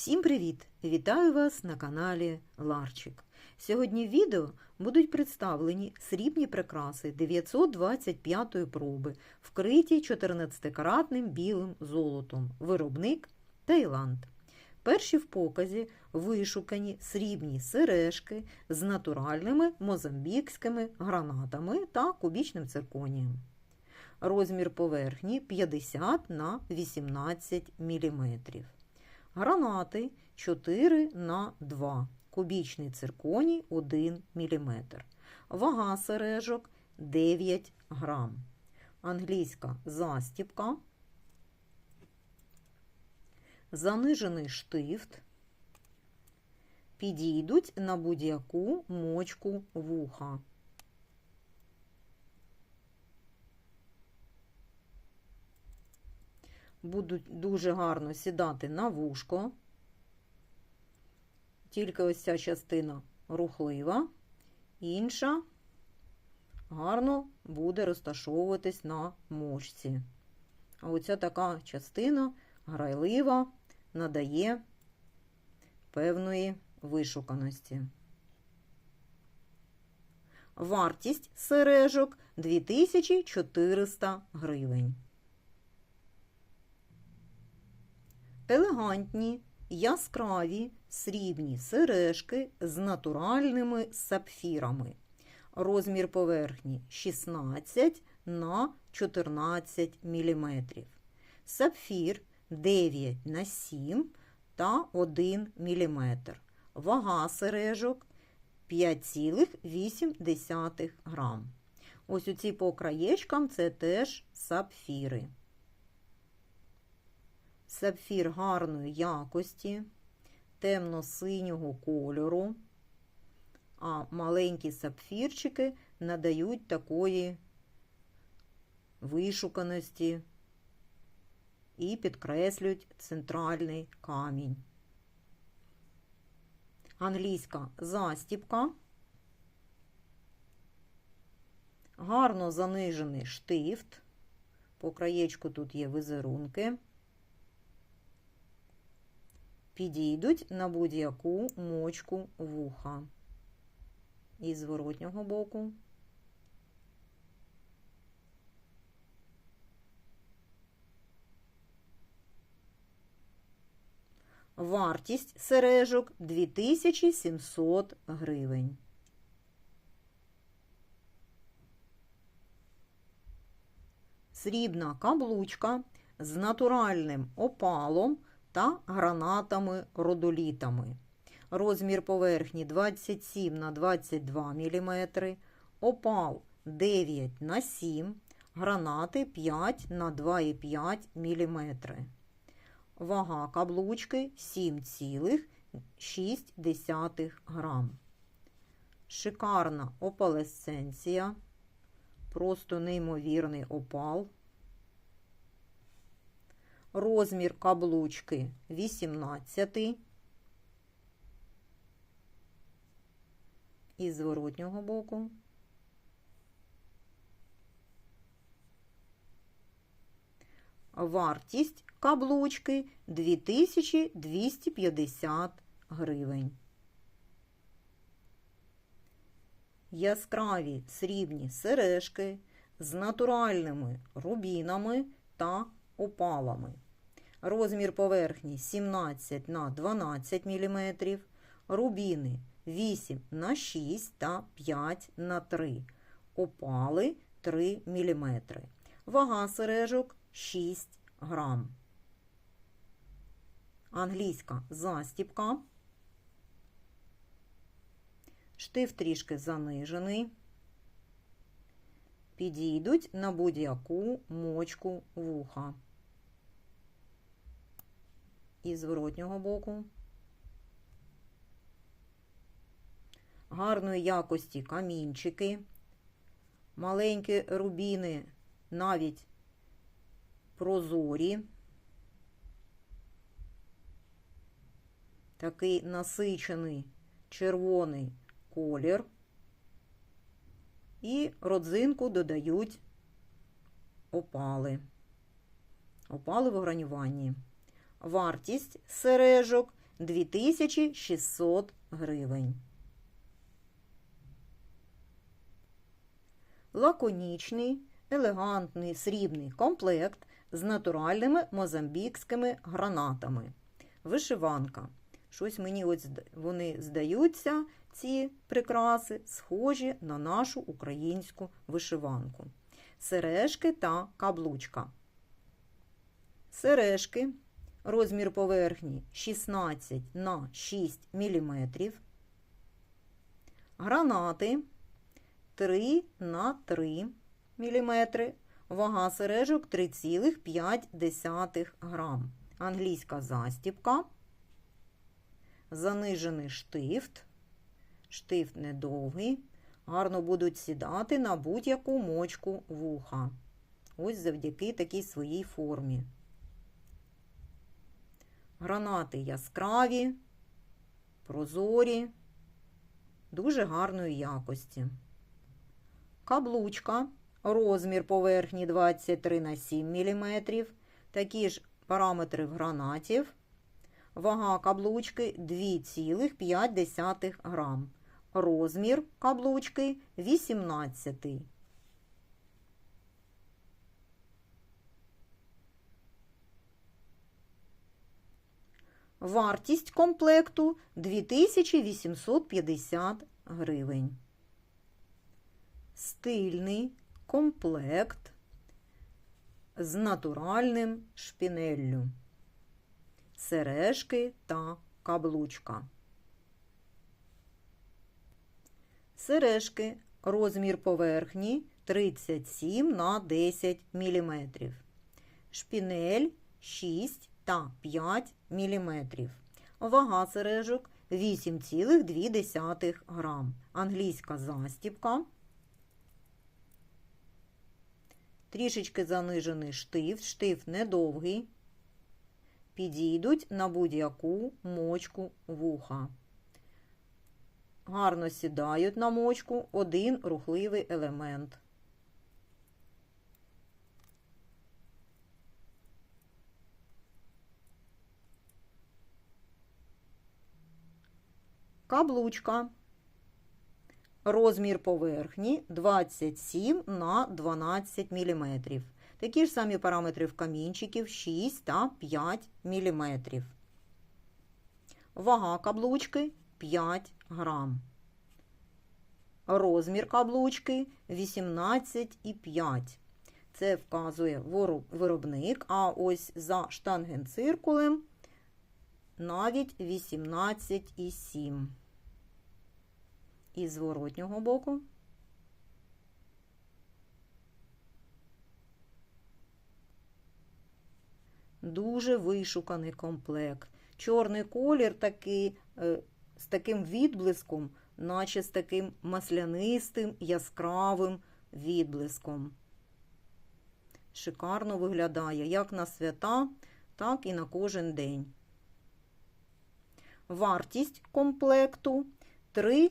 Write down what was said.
Всім привіт! Вітаю вас на каналі Ларчик. Сьогодні в відео будуть представлені срібні прикраси 925-ї проби, вкриті 14-каратним білим золотом. Виробник Таїланд. Перші в показі вишукані срібні сережки з натуральними мозамбікськими гранатами та кубічним цирконієм. Розмір поверхні 50 на 18 мм. Гранати 4 на 2 кубічний цирконій 1 мм. Вага сережок 9 грам. Англійська застіпка. Занижений штифт. Підійдуть на будь-яку мочку вуха. Будуть дуже гарно сідати на вушко. Тільки ось ця частина рухлива, інша гарно буде розташовуватись на мочці. А оця така частина грайлива, надає певної вишуканості. Вартість сережок 2400 гривень. Елегантні, яскраві срібні сережки з натуральними сапфірами. Розмір поверхні 16 на 14 мм. Сапфір 9 на 7 та 1 мм. Вага сережок 5,8 грам. Ось у ці по краєчкам це теж сапфіри. Сапфір гарної якості, темно-синього кольору, а маленькі сапфірчики надають такої вишуканості і підкреслюють центральний камінь. Англійська застіпка, гарно занижений штифт, по краєчку тут є візерунки підійдуть на будь-яку мочку вуха. І з зворотнього боку. Вартість сережок 2700 гривень. Срібна каблучка з натуральним опалом та гранатами-родолітами. Розмір поверхні 27 на 22 мм, опал 9 на 7 гранати 5 на 2,5 мм. Вага каблучки 7,6 грам. Шикарна опалесценція, просто неймовірний опал. Розмір каблучки 18 і зворотнього боку. Вартість каблучки 2250 гривень. Яскраві срібні сережки з натуральними рубінами та опалами. Розмір поверхні 17 на 12 мм, рубіни 8 на 6 та 5 на 3, опали 3 мм. Вага сережок 6 грам. Англійська застіпка. Штиф трішки занижений. Підійдуть на будь-яку мочку вуха і зворотнього боку. Гарної якості камінчики, маленькі рубіни, навіть прозорі, такий насичений червоний колір, і родзинку додають опали, опали в огранюванні. Вартість сережок 2600 гривень. Лаконічний, елегантний срібний комплект з натуральними мозамбікськими гранатами. Вишиванка. Щось мені ось вони здаються, ці прикраси, схожі на нашу українську вишиванку. Сережки та каблучка. Сережки. Розмір поверхні 16 на 6 мм. Гранати 3 на 3 мм. Вага сережок 3,5 грам. Англійська застіпка. Занижений штифт. Штифт недовгий. Гарно будуть сідати на будь-яку мочку вуха. Ось завдяки такій своїй формі. Гранати яскраві, прозорі, дуже гарної якості. Каблучка, розмір поверхні 23 на 7 мм, такі ж параметри в гранатів. Вага каблучки 2,5 грам. Розмір каблучки 18. Вартість комплекту 2850 гривень. Стильний комплект з натуральним шпінеллю. Сережки та каблучка. Сережки. Розмір поверхні 37 на 10 мм. Шпінель 6 та 5 мм. Вага сережок 8,2 грам. Англійська застіпка. Трішечки занижений штифт. Штифт недовгий. Підійдуть на будь-яку мочку вуха. Гарно сідають на мочку один рухливий елемент. Каблучка. Розмір поверхні 27 на 12 мм. Такі ж самі параметри в камінчиків 6 та 5 мм. Вага каблучки 5 грам. Розмір каблучки 18,5. Це вказує виробник, а ось за штангенциркулем навіть 18,7. І зворотнього боку. Дуже вишуканий комплект. Чорний колір такий, е, з таким відблиском, наче з таким маслянистим, яскравим відблиском. Шикарно виглядає як на свята, так і на кожен день. Вартість комплекту 3